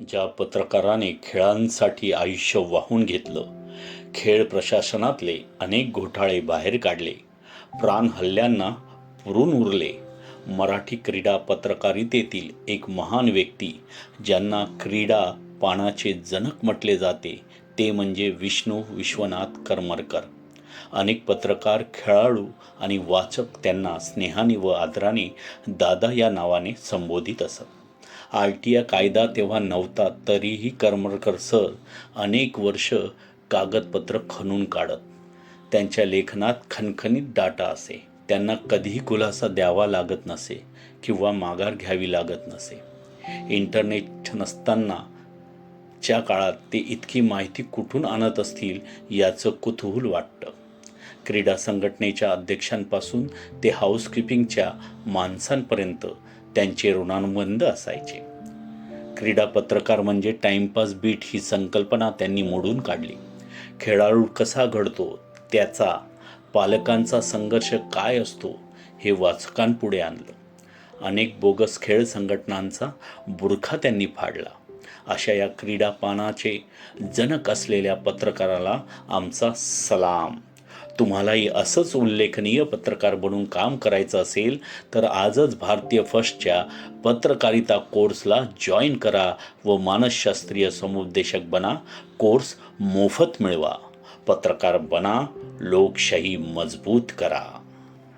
ज्या पत्रकाराने खेळांसाठी आयुष्य वाहून घेतलं खेळ प्रशासनातले अनेक घोटाळे बाहेर काढले प्राण हल्ल्यांना पुरून उरले मराठी क्रीडा पत्रकारितेतील एक महान व्यक्ती ज्यांना क्रीडा पानाचे जनक म्हटले जाते ते म्हणजे विष्णू विश्वनाथ करमरकर. अनेक पत्रकार खेळाडू आणि वाचक त्यांना स्नेहाने व आदराने दादा या नावाने संबोधित असत. आर टी आय कायदा तेव्हा नव्हता तरीही करमरकर सर अनेक वर्ष कागदपत्र खणून काढत. त्यांच्या लेखनात खणखणीत डाटा असे. त्यांना कधीही खुलासा द्यावा लागत नसे किंवा माघार घ्यावी लागत नसे. इंटरनेट नसताना च्या काळात ते इतकी माहिती कुठून आणत असतील याचं कुतूहल वाटतं. क्रीडा संघटनेच्या अध्यक्षांपासून ते हाऊसकीपिंगच्या माणसांपर्यंत त्यांचे ऋणानुबंध असायचे. क्रीडा पत्रकार म्हणजे टाइमपास बीट ही संकल्पना त्यांनी मोडून काढली. खेळाडू कसा घडतो त्याचा पालकांचा संघर्ष काय असतो हे वाचकांपुढे आणलं. अनेक बोगस खेळ संघटनांचा बुरखा त्यांनी फाडला. अशा या क्रीडा पानाचे जनक असलेल्या पत्रकाराला आमचा सलाम. तुम्हालाही असंच उल्लेखनीय पत्रकार बनून काम करायचं असेल तर आजच भारतीय फर्स्टच्या पत्रकारिता कोर्सला जॉईन करा व मानसशास्त्रीय समुपदेशक बना कोर्स मोफत मिळवा. पत्रकार बना लोकशाही मजबूत करा.